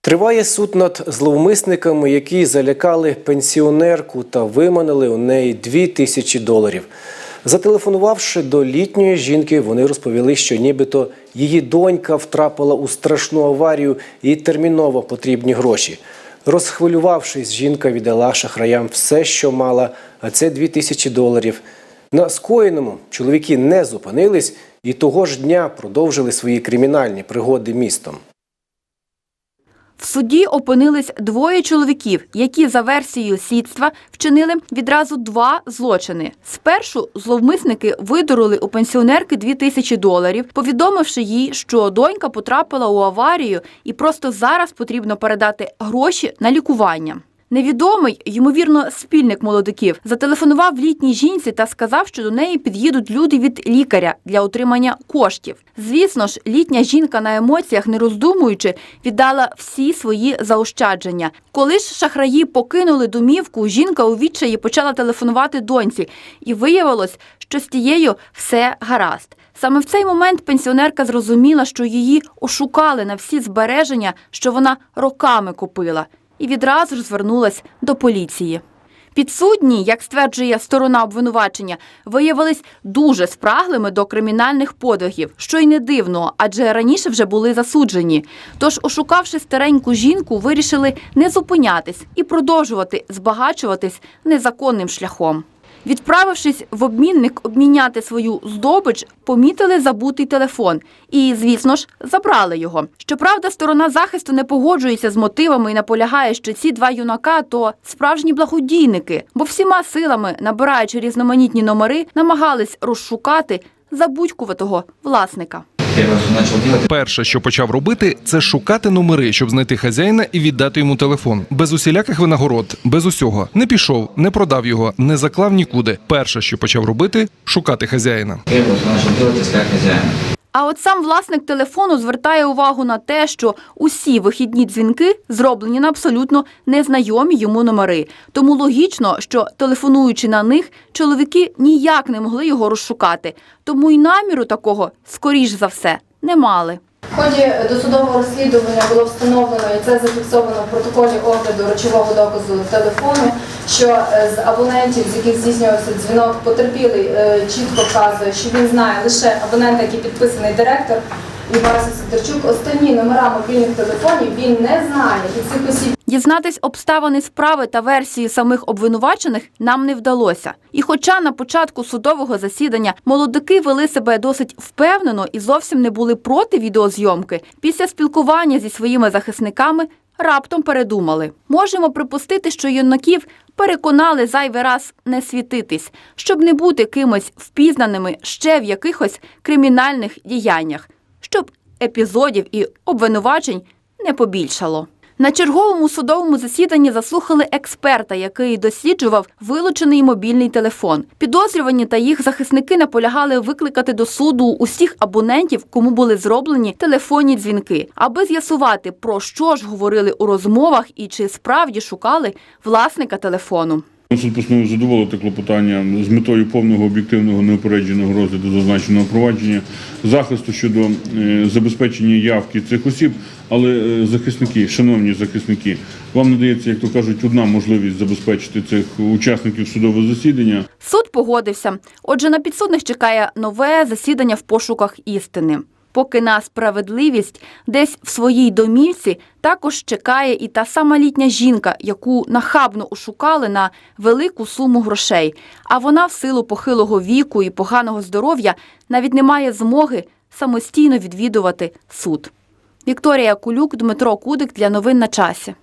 Триває суд над зловмисниками, які залякали пенсіонерку та виманили у неї дві тисячі доларів. Зателефонувавши до літньої жінки, вони розповіли, що нібито її донька втрапила у страшну аварію і терміново потрібні гроші. Розхвилювавшись, жінка віддала шахраям все, що мала, а це дві тисячі доларів. На скоєному чоловіки не зупинились і того ж дня продовжили свої кримінальні пригоди містом. В суді опинились двоє чоловіків, які за версією слідства вчинили відразу два злочини. Спершу зловмисники видурили у пенсіонерки дві тисячі доларів, повідомивши їй, що донька потрапила у аварію і просто зараз потрібно передати гроші на лікування. Невідомий, ймовірно, спільник молодиків, зателефонував літній жінці та сказав, що до неї під'їдуть люди від лікаря для отримання коштів. Звісно ж, літня жінка на емоціях, не роздумуючи, віддала всі свої заощадження. Коли ж шахраї покинули домівку, жінка у відчаї почала телефонувати доньці, і виявилось, що з тією все гаразд. Саме в цей момент пенсіонерка зрозуміла, що її ошукали на всі збереження, що вона роками купила, і відразу ж звернулась до поліції. Підсудні, як стверджує сторона обвинувачення, виявились дуже спраглими до кримінальних подвигів, що й не дивно, адже раніше вже були засуджені. Тож, ошукавши стареньку жінку, вирішили не зупинятись і продовжувати збагачуватись незаконним шляхом. Відправившись в обмінник обміняти свою здобич, помітили забутий телефон і, звісно ж, забрали його. Щоправда, сторона захисту не погоджується з мотивами і наполягає, що ці два юнака то справжні благодійники, бо всіма силами, набираючи різноманітні номери, намагались розшукати забудькуватого власника. Что начал Перше, що почав робити, це шукати номери, щоб знайти хазяїна і віддати йому телефон. Без усіляких винагород, без усього. Не пішов, не продав його, не заклав нікуди. Перше, що почав робити, шукати хазяїна. Я почав робити, хозяина. А от сам власник телефону звертає увагу на те, що усі вихідні дзвінки зроблені на абсолютно незнайомі йому номери. Тому логічно, що телефонуючи на них, чоловіки ніяк не могли його розшукати. Тому й наміру такого, скоріш за все, не мали. В ході досудового розслідування було встановлено, і це зафіксовано в протоколі огляду речового доказу телефону, що е, з абонентів, з яких здійснювався дзвінок, потерпілий е, чітко вказує, що він знає лише абонента, який підписаний директор Іваса Сидорчук. Останні номера мобільних телефонів він не знає. І цих осіб Дізнатись обставини справи та версії самих обвинувачених нам не вдалося. І хоча на початку судового засідання молодики вели себе досить впевнено і зовсім не були проти відеозйомки, після спілкування зі своїми захисниками раптом передумали. Можемо припустити, що юнаків переконали зайвий раз не світитись, щоб не бути кимось впізнаними ще в якихось кримінальних діяннях, щоб епізодів і обвинувачень не побільшало. На черговому судовому засіданні заслухали експерта, який досліджував вилучений мобільний телефон. Підозрювані та їх захисники наполягали викликати до суду усіх абонентів, кому були зроблені телефонні дзвінки, аби з'ясувати, про що ж говорили у розмовах і чи справді шукали власника телефону. Постановив задоволити клопотання з метою повного об'єктивного неупередженого розгляду зазначеного провадження захисту щодо е, забезпечення явки цих осіб. Але е, захисники, шановні захисники, вам надається, як то кажуть, одна можливість забезпечити цих учасників судового засідання. Суд погодився. Отже, на підсудних чекає нове засідання в пошуках істини. Поки на справедливість десь в своїй домівці також чекає і та сама літня жінка, яку нахабно ошукали на велику суму грошей. А вона в силу похилого віку і поганого здоров'я навіть не має змоги самостійно відвідувати суд. Вікторія Кулюк, Дмитро Кудик для новин на часі.